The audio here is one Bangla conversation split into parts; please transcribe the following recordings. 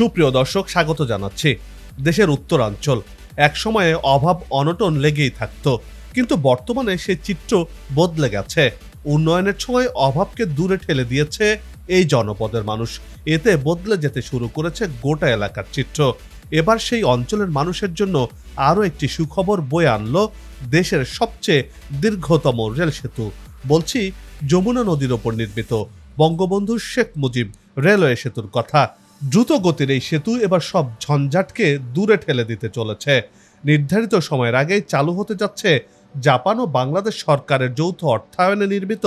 সুপ্রিয় দর্শক, স্বাগত জানাচ্ছি দেশের উত্তরাঞ্চল। একসময়ে অভাব অনটন লেগেই থাকত, কিন্তু বর্তমানে সে চিত্র বদলে গেছে। উন্নয়নের সময় অভাবকে দূরে ঠেলে দিয়েছে এই জনপদের মানুষ। এতে বদলে যেতে শুরু করেছে গোটা এলাকার চিত্র। এবার সেই অঞ্চলের মানুষের জন্য আরও একটি সুখবর বয়ে আনল দেশের সবচেয়ে দীর্ঘতম রেল সেতু। বলছি, যমুনা নদীর ওপর নির্মিত। বঙ্গবন্ধু শেখ মুজিব রেলওয়ে সেতুর কথা। দ্রুত গতির এই সেতু এবার সব ঝঞ্ঝাটকে দূরে ঠেলে দিতে চলেছে। নির্ধারিত সময়ের আগেই চালু হতে যাচ্ছে জাপান ও বাংলাদেশ সরকারের যৌথ অর্থায়নে নির্মিত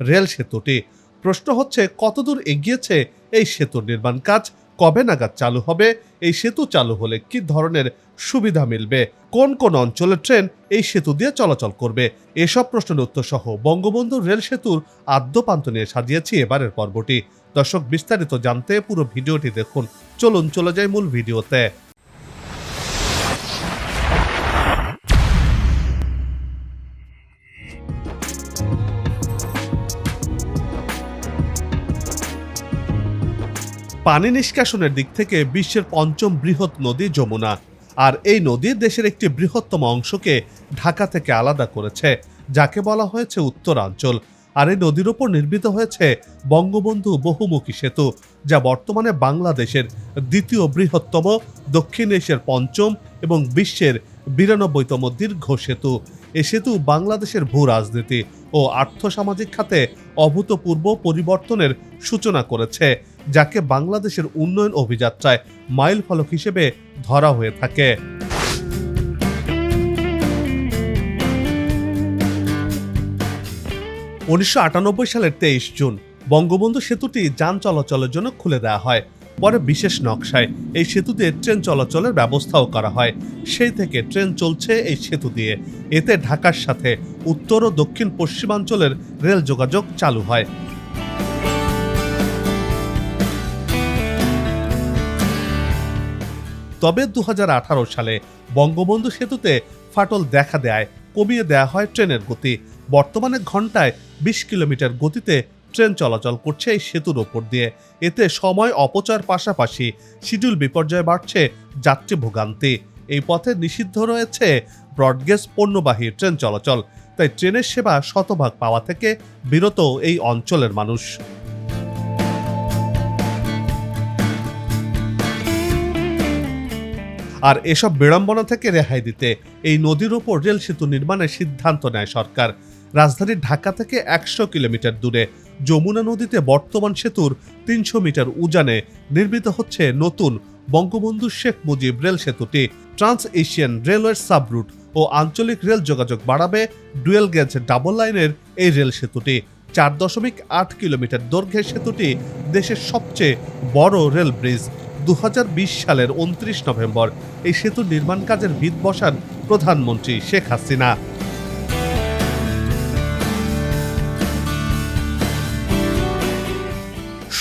রেল সেতুটি। প্রশ্ন হচ্ছে, কতদূর এগিয়েছে এই সেতুর নির্মাণ কাজ? কবে নাগাদ চালু হবে? এই সেতু চালু হলে কি ধরনের সুবিধা মিলবে? কোন কোন অঞ্চলের ট্রেন এই সেতু দিয়ে চলাচল করবে? এসব প্রশ্নের উত্তর সহ বঙ্গবন্ধু রেল সেতুর আদ্যপান্ত নিয়ে সাজিয়েছি এবারের পর্বটি। দর্শক, বিস্তারিত জানতে পুরো ভিডিওটি দেখুন। চলুন, চলে যাই মূল ভিডিওতে। পানি নিষ্কাশনের দিক থেকে বিশ্বের পঞ্চম বৃহৎ নদী যমুনা, আর এই নদী দেশের একটি বৃহত্তম অংশকে ঢাকা থেকে আলাদা করেছে, যাকে বলা হয়েছে উত্তরাঞ্চল। আর এই নদীর ওপর নির্মিত হয়েছে বঙ্গবন্ধু বহুমুখী সেতু, যা বর্তমানে বাংলাদেশের দ্বিতীয় বৃহত্তম, দক্ষিণ এশিয়ার পঞ্চম এবং বিশ্বের বিরানব্বইতম দীর্ঘ সেতু। এ সেতু বাংলাদেশের ভূ রাজনীতি ও আর্থসামাজিক খাতে অভূতপূর্ব পরিবর্তনের সূচনা করেছে, যাকে বাংলাদেশের উন্নয়ন অভিযাত্রায় মাইল ফলক হিসেবে ধরা হয়ে থাকে। উনিশশো আটানব্বই সালের তেইশ জুন বঙ্গবন্ধু সেতুটি যান চলাচলের জন্য খুলে দেওয়া হয়, পরে বিশেষ নকশায় এই সেতুতে ট্রেন চলাচলের ব্যবস্থাও করা হয়। সেই থেকে ট্রেন চলছে এই সেতু দিয়ে। এতে ঢাকার সাথে উত্তর ও দক্ষিণ পশ্চিমাঞ্চলের রেল যোগাযোগ চালু হয়। তবে দু হাজার আঠারো সালে বঙ্গবন্ধু সেতুতে ফাটল দেখা দেয়, কমিয়ে দেয়া হয় ট্রেনের গতি। বর্তমানে ঘন্টায় বিশ কিলোমিটার গতিতে ট্রেন চলাচল করছে এই সেতুর ওপর দিয়ে। এতে সময় অপচয়ের পাশাপাশি শিডিউল বিপর্যয় বাড়ছে যাত্রী ভোগান্তি। এই পথে নিষিদ্ধ রয়েছে ব্রডগেজ পণ্যবাহী ট্রেন চলাচল। তাই ট্রেনের সেবা শতভাগ পাওয়া থেকে বিরত এই অঞ্চলের মানুষ। আর এসব বিড়ম্বনা থেকে রেহাই দিতে এই নদীর ওপর রেল সেতু নির্মাণের সিদ্ধান্ত নেয় সরকার। রাজধানী ঢাকা থেকে একশো কিলোমিটার দূরে যমুনা নদীতে বর্তমান সেতুর তিনশো মিটার উজানে নির্মিত হচ্ছে নতুন বঙ্গবন্ধু শেখ মুজিব রেল সেতুটি। ট্রান্স এশিয়ান রেলওয়ের সাবরুট ও আঞ্চলিক রেল যোগাযোগ বাড়াবে ডুয়েল গেজ ডাবল লাইনের এই রেল সেতুটি। চার দশমিক আট কিলোমিটার দৈর্ঘ্যের সেতুটি দেশের সবচেয়ে বড় রেল ব্রিজ। দু হাজার বিশ সালের উনত্রিশ নভেম্বর এই সেতু নির্মাণ কাজের ভিত বসান প্রধানমন্ত্রী শেখ হাসিনা।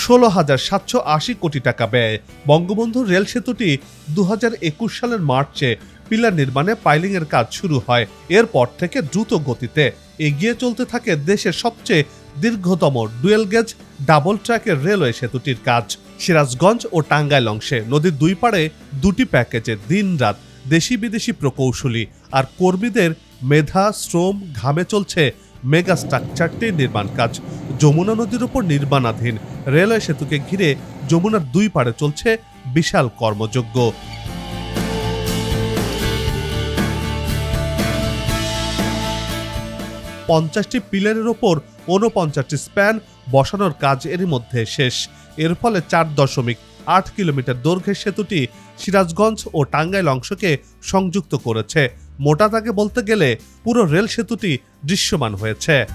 ষোলো হাজার সাতশো আশি কোটি টাকা ব্যয়। বঙ্গবন্ধু রেল সেতুটি দু হাজার একুশ সালের মার্চে পিলার নির্মাণে পাইলিং এর কাজ শুরু হয়। এরপর থেকে দ্রুত গতিতে এগিয়ে চলতে থাকে দেশের সবচেয়ে দীর্ঘতম ডুয়েল গেজ ডাবল ট্র্যাকের রেলওয়ে সেতুটির কাজ। সিরাজগঞ্জ ও টাঙ্গাইল অংশে নদীর দুই পাড়ে দুটি প্যাকেজে দিনরাত দেশি বিদেশি প্রকৌশলী আর কর্মীদের মেধা, শ্রম, ঘামে চলছে মেগা স্ট্রাকচারটির নির্মাণ কাজ। যমুনা নদীর উপর নির্মাণাধীন রেলওয়ে সেতুকে ঘিরে যমুনার দুই পাড়ে চলছে বিশাল কর্মযজ্ঞ। পঞ্চাশটি পিলারের ওপর ঊনপঞ্চাশটি স্প্যান বসানোর কাজ এরই মধ্যে শেষ। এর ফলে চার দশমিক আট কিলোমিটার দৈর্ঘ্যের সেতুটি সিরাজগঞ্জ ও টাঙ্গাইল অংশকে সংযুক্ত করেছে। মোটা তাকে বলতে গেলে পুরো রেল সেতুটি দৃশ্যমান হয়েছে।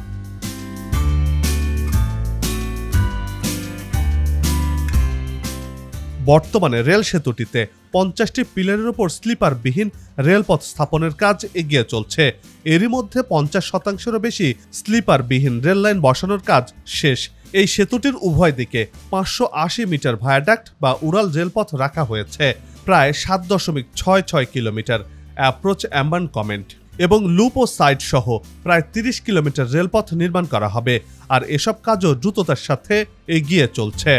বর্তমানে রেল সেতুটিতে পঞ্চাশটি পিলারের উপর স্লিপারবিহীন রেলপথ স্থাপনের কাজ এগিয়ে চলছে। এরই মধ্যে পঞ্চাশ শতাংশেরও বেশি স্লিপারবিহীন রেল লাইন বসানোর কাজ শেষ। এই সেতুটির উভয় দিকে পাঁচশো আশি মিটার ভায়াডাক্ট বা উড়াল রেলপথ রাখা হয়েছে। প্রায় সাত দশমিক ছয় ছয় কিলোমিটার। অ্যাপ্রোচ অ্যাম্বান কমেন্ট এবং লুপ ও সাইড সহ প্রায় তিরিশ কিলোমিটার রেলপথ নির্মাণ করা হবে, আর এসব কাজও দ্রুততার সাথে এগিয়ে চলছে।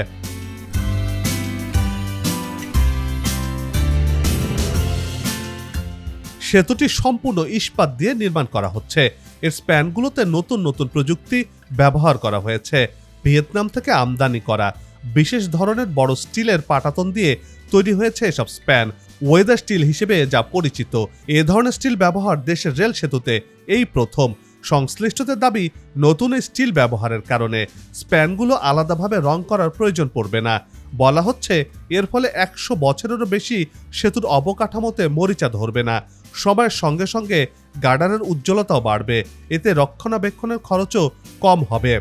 সেতুটি সম্পূর্ণ ইস্পাত দিয়ে নির্মাণ করা হচ্ছে। এর স্প্যানগুলোতে নতুন নতুন প্রযুক্তি ব্যবহার করা হয়েছে। ভিয়েতনাম থেকে আমদানি করা বিশেষ ধরনের বড় স্টিলের পাটাতন দিয়ে তৈরি হয়েছে এসব স্প্যান। ওয়েদার স্টিল হিসেবে যা পরিচিত। এ ধরনের স্টিল ব্যবহার দেশের রেল সেতুতে এই প্রথম। সংশ্লিষ্টদের দাবি, নতুন স্টিল ব্যবহারের কারণে স্প্যানগুলো আলাদাভাবে রং করার প্রয়োজন পড়বে না। বলা হচ্ছে, এর ফলে একশো বছরেরও বেশি সেতুর অবকাঠামোতে মরিচা ধরবে না। সময়ের সঙ্গে সঙ্গে গার্ডারের উজ্জ্বলতাও বাড়বে। এতে রক্ষণাবেক্ষণের খরচও কম হবে।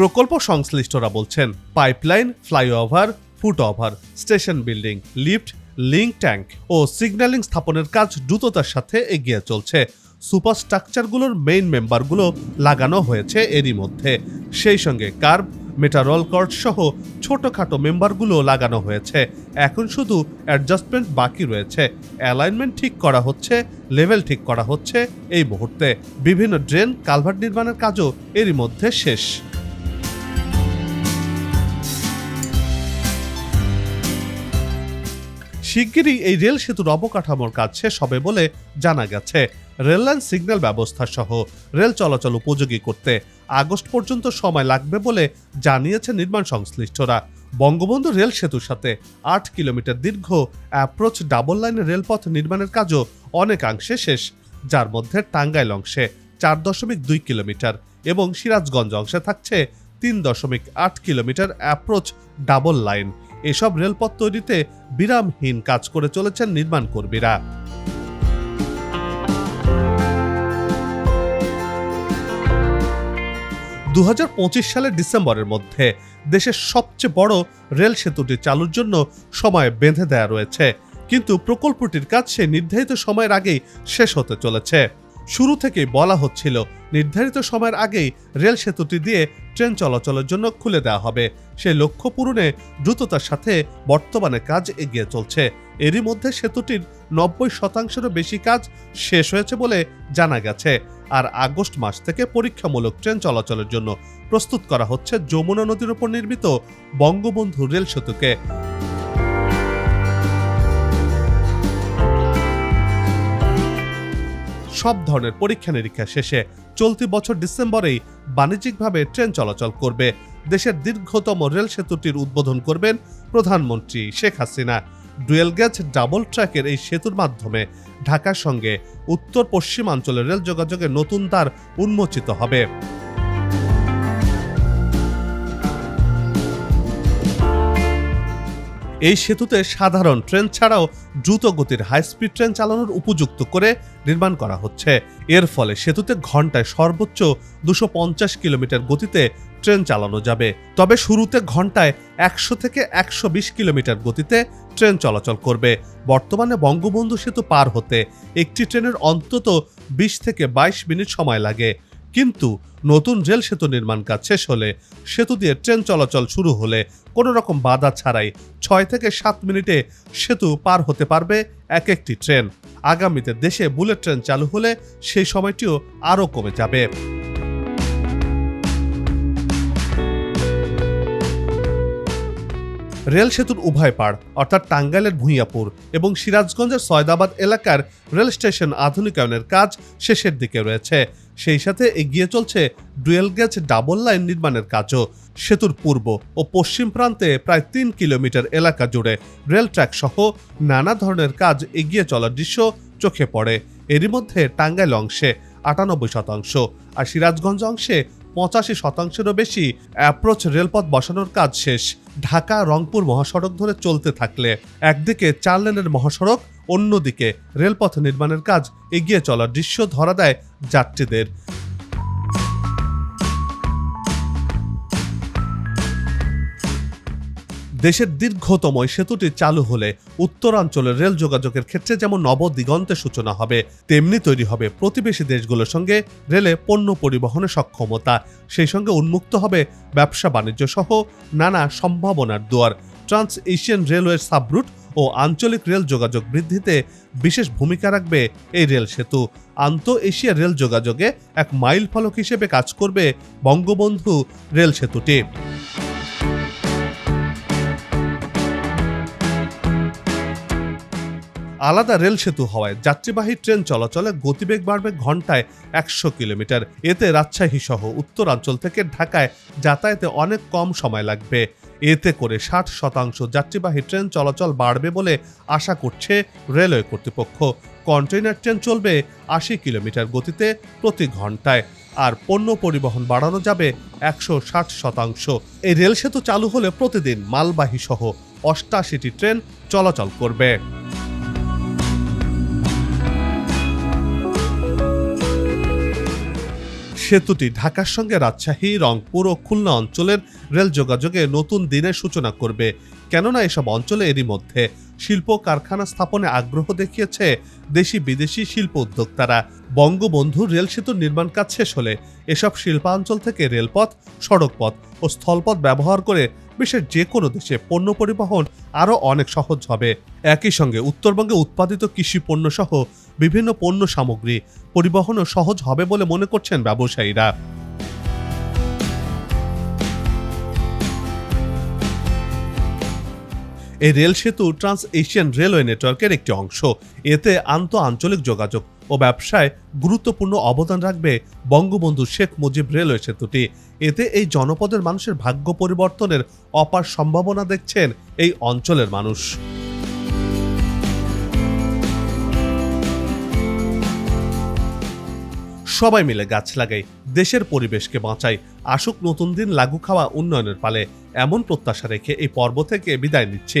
প্রকল্প সংশ্লিষ্টরা বলছেন, pipeline, flyover, footover, station building, lift, link tank ও সিগন্যালিং স্থাপনের কাজ দ্রুততার সাথে এগিয়ে চলছে। সুপারস্ট্রাকচারগুলোর মেইন মেম্বারগুলো লাগানো হয়েছে এরই মধ্যে। সেই সঙ্গে কার্ভ, মেটারল কর্ড সহ ছোটখাটো মেম্বারগুলো লাগানো হয়েছে। এখন শুধু অ্যাডজাস্টমেন্ট বাকি রয়েছে। অ্যালাইনমেন্ট ঠিক করা হচ্ছে, লেভেল ঠিক করা হচ্ছে এই মুহূর্তে। বিভিন্ন ড্রেন, কালভার্ট নির্মাণের কাজও এরই মধ্যে শেষ। শিগগিরই এই রেল সেতুর অবকাঠামোর কাজ শেষ হবে বলে জানা গেছে। রেললাইন সিগন্যাল ব্যবস্থা সহ রেল চলাচল উপযোগী করতে আগস্ট পর্যন্ত সময় লাগবে বলে জানিয়েছে নির্মাণ সংশ্লিষ্টরা। বঙ্গবন্ধু রেল সেতুর সাথে আট কিলোমিটার দীর্ঘ অ্যাপ্রোচ ডাবল লাইনের রেলপথ নির্মাণের কাজও অনেকাংশে শেষ, যার মধ্যে টাঙ্গাইল অংশে চার দশমিক দুই কিলোমিটার এবং সিরাজগঞ্জ অংশে থাকছে তিন দশমিক আট কিলোমিটার অ্যাপ্রোচ ডাবল লাইন এসব রেলপথ তৈরিতে বিরামহীন কাজ করে চলেছেন নির্মাণ কর্মীরা। দুহাজার পঁচিশ সালের ডিসেম্বরের মধ্যে দেশের সবচেয়ে বড় রেল সেতুটি চালুর জন্য সময় বেঁধে দেয়া রয়েছে। কিন্তু প্রকল্পটির কাজ সেই নির্ধারিত সময়ের আগেই শেষ হতে চলেছে। শুরু থেকেই বলা হচ্ছিল, নির্ধারিত সময়ের আগেই রেল সেতুটি দিয়ে ট্রেন চলাচলের জন্য খুলে দেওয়া হবে। সেই লক্ষ্য পূরণে দ্রুততার সাথে বর্তমানে কাজ এগিয়ে চলছে। এরই মধ্যে সেতুটির নব্বই শতাংশেরও বেশি কাজ শেষ হয়েছে বলে জানা গেছে। আর আগস্ট মাস থেকে পরীক্ষামূলক ট্রেন চলাচলের জন্য প্রস্তুত করা হচ্ছে যমুনা নদীর উপর নির্মিত বঙ্গবন্ধু রেল সেতুকে। সব ধরনের পরীক্ষা নিরীক্ষা শেষে চলতি বছর ডিসেম্বরেই বাণিজ্যিকভাবে ট্রেন চলাচল করবে। দেশের দীর্ঘতম রেল সেতুটির উদ্বোধন করবেন প্রধানমন্ত্রী Sheikh Hasina. Dual gauge double ট্র্যাকের এই সেতুর মাধ্যমে ঢাকার সঙ্গে উত্তর পশ্চিমাঞ্চলের রেল যোগাযোগে নতুন দ্বার উন্মোচিত হবে। এই সেতুতে সাধারণ ট্রেন ছাড়াও দ্রুত গতির হাই স্পিড ট্রেন চালানোর উপযুক্ত করে নির্মাণ করা হচ্ছে। এর ফলে সেতুতে ঘন্টায় সর্বোচ্চ দুশো কিলোমিটার গতিতে ট্রেন চালানো যাবে। তবে শুরুতে ঘন্টায় একশো থেকে একশো বিশ কিলোমিটার গতিতে ট্রেন চলাচল করবে। বর্তমানে বঙ্গবন্ধু সেতু পার হতে একটি ট্রেনের অন্তত বিশ থেকে বাইশ মিনিট সময় লাগে। কিন্তু নতুন রেল সেতু নির্মাণ কাজ শেষ হলে সেতু দিয়ে ট্রেন চলাচল শুরু হলে কোনো রকম বাধা ছাড়াই ছয় থেকে সাত মিনিটে সেতু পার হতে পারবে এক একটি ট্রেন। আগামীতে দেশে বুলেট ট্রেন চালু হলে সেই সময়টিও আরও কমে যাবে। রেল সেতুর উভয় পাড়, অর্থাৎ টাঙ্গাইলের ভূঁইয়াপুর এবং সিরাজগঞ্জের সয়দাবাদ এলাকার রেল স্টেশন আধুনিকায়নের কাজ শেষের দিকে রয়েছে। সেই সাথে এগিয়ে চলছে ডুয়েল গেজ ডাবল লাইন নির্মাণের কাজও। সেতুর পূর্ব ও পশ্চিম প্রান্তে প্রায় তিন কিলোমিটার এলাকা জুড়ে রেল ট্র্যাক সহ নানা ধরনের কাজ এগিয়ে চলার দৃশ্য চোখে পড়ে। এরই মধ্যে টাঙ্গাইল অংশে আটানব্বই শতাংশ আর সিরাজগঞ্জ অংশে পঁচাশি শতাংশেরও বেশি অ্যাপ্রোচ রেলপথ বসানোর কাজ শেষ। ঢাকা, রংপুর মহাসড়ক ধরে চলতে থাকলে একদিকে চার লেনের মহাসড়ক, অন্যদিকে রেলপথ নির্মাণের কাজ এগিয়ে চলার দৃশ্য ধরা দেয় যাত্রীদের। দেশের দীর্ঘতম এই সেতুটি চালু হলে উত্তরাঞ্চলের রেল যোগাযোগের ক্ষেত্রে যেমন নবদিগন্তের সূচনা হবে, তেমনি তৈরি হবে প্রতিবেশী দেশগুলোর সঙ্গে রেলে পণ্য পরিবহনের সক্ষমতা। সেই সঙ্গে উন্মুক্ত হবে ব্যবসা বাণিজ্য সহ নানা সম্ভাবনার দুয়ার। ট্রান্স এশিয়ান রেলওয়ের সাবরুট ও আঞ্চলিক রেল যোগাযোগ বৃদ্ধিতে বিশেষ ভূমিকা রাখবে এই রেল সেতু। আন্ত এশিয়া রেল যোগাযোগে এক মাইল ফলক হিসেবে কাজ করবে বঙ্গবন্ধু রেল সেতুটি। আলাদা রেল সেতু হওয়ায় যাত্রীবাহী ট্রেন চলাচলে গতিবেগ বাড়বে ঘন্টায় একশো কিলোমিটার। এতে রাজশাহী সহ উত্তরাঞ্চল থেকে ঢাকায় যাতায়াতে অনেক কম সময় লাগবে। এতে করে ষাট শতাংশ যাত্রীবাহী ট্রেন চলাচল বাড়বে বলে আশা করছে রেলওয়ে কর্তৃপক্ষ। কন্টেইনার ট্রেন চলবে আশি কিলোমিটার গতিতে প্রতি ঘন্টায় আর পণ্য পরিবহন বাড়ানো যাবে একশো ষাট শতাংশ। এই রেল সেতু চালু হলে প্রতিদিন মালবাহী সহ অষ্টাশিটি ট্রেন চলাচল করবে। সেতুটি ঢাকার সঙ্গে রাজশাহী, রংপুর ও খুলনা অঞ্চলের রেল যোগাযোগে নতুন দিনের সূচনা করবে। কেননা এসব অঞ্চলে এরই মধ্যে শিল্প কারখানা স্থাপনে আগ্রহ দেখিয়েছে দেশি বিদেশি শিল্প উদ্যোক্তারা। বঙ্গবন্ধুর রেল সেতুর নির্মাণ কাজ শেষ হলে এসব শিল্পাঞ্চল থেকে রেলপথ, সড়কপথ ও স্থলপথ ব্যবহার করে বিশ্বের যে কোনো দেশে পণ্য পরিবহন আরও অনেক সহজ হবে। একই সঙ্গে উত্তরবঙ্গে উৎপাদিত কৃষি পণ্য সহ বিভিন্ন পণ্য সামগ্রী পরিবহনও সহজ হবে বলে মনে করছেন ব্যবসায়ীরা। এই রেল সেতু ট্রান্স এশিয়ান রেলওয়ে নেটওয়ার্কের একটি অংশ। এতে আন্ত আঞ্চলিক যোগাযোগ ও ব্যবসায় গুরুত্বপূর্ণ অবদান রাখবে বঙ্গবন্ধু শেখ মুজিব রেলওয়ে সেতুটি। এতে এই জনপদের মানুষের ভাগ্য পরিবর্তনের অপার সম্ভাবনা দেখছেন এই অঞ্চলের মানুষ। সবাই মিলে গাছ লাগাই, দেশের পরিবেশকে বাঁচাই, আসুক নতুন দিন লাগু খাওয়া উন্নয়নের পালে। এমন প্রত্যাশা রেখে এই পর্ব থেকে বিদায় নিচ্ছে।